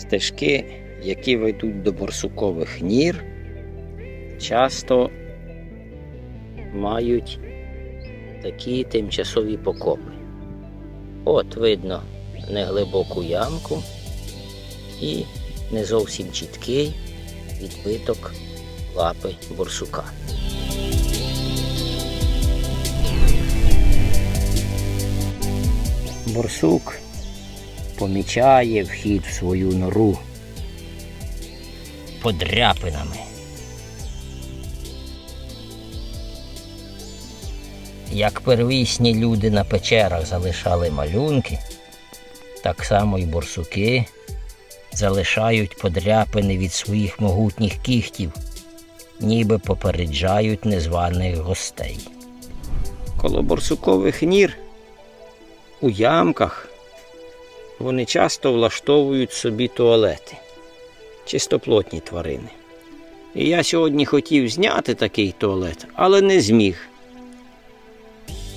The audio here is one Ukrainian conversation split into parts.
Стежки, які ведуть до борсукових нір, часто мають такі тимчасові покопи. От видно неглибоку ямку і не зовсім чіткий відбиток лапи борсука. Борсук помічає вхід в свою нору подряпинами. Як первісні люди на печерах залишали малюнки, так само й борсуки залишають подряпини від своїх могутніх кігтів, ніби попереджають незваних гостей. Коло борсукових нір у ямках вони часто влаштовують собі туалети, чистоплотні тварини. І я сьогодні хотів зняти такий туалет, але не зміг.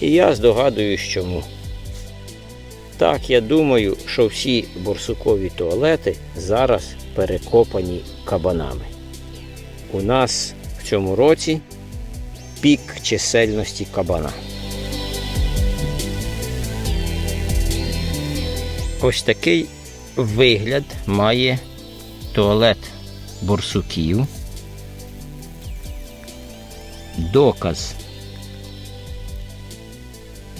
І я здогадуюсь, чому. Так, я думаю, що всі борсукові туалети зараз перекопані кабанами. У нас в цьому році пік чисельності кабана. Ось такий вигляд має туалет борсуків. Доказ.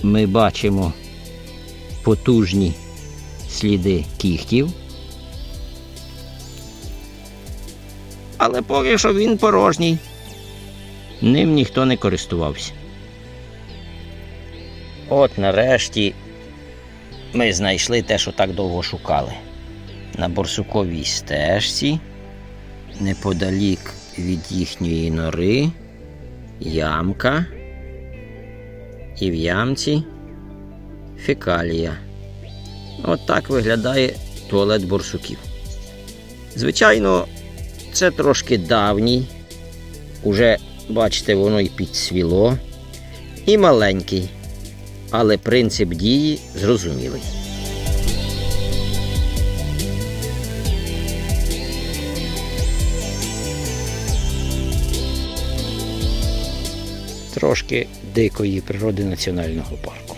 Ми бачимо потужні сліди кігтів. Але поки що він порожній. Ним ніхто не користувався. От нарешті ми знайшли те, що так довго шукали. На борсуковій стежці, неподалік від їхньої нори, ямка. І в ямці фекалія. От так виглядає туалет борсуків. Звичайно, це трошки давній. Уже, бачите, воно і підсвіло. І маленький. Але принцип дії зрозумілий. Трошки дикої природи національного парку.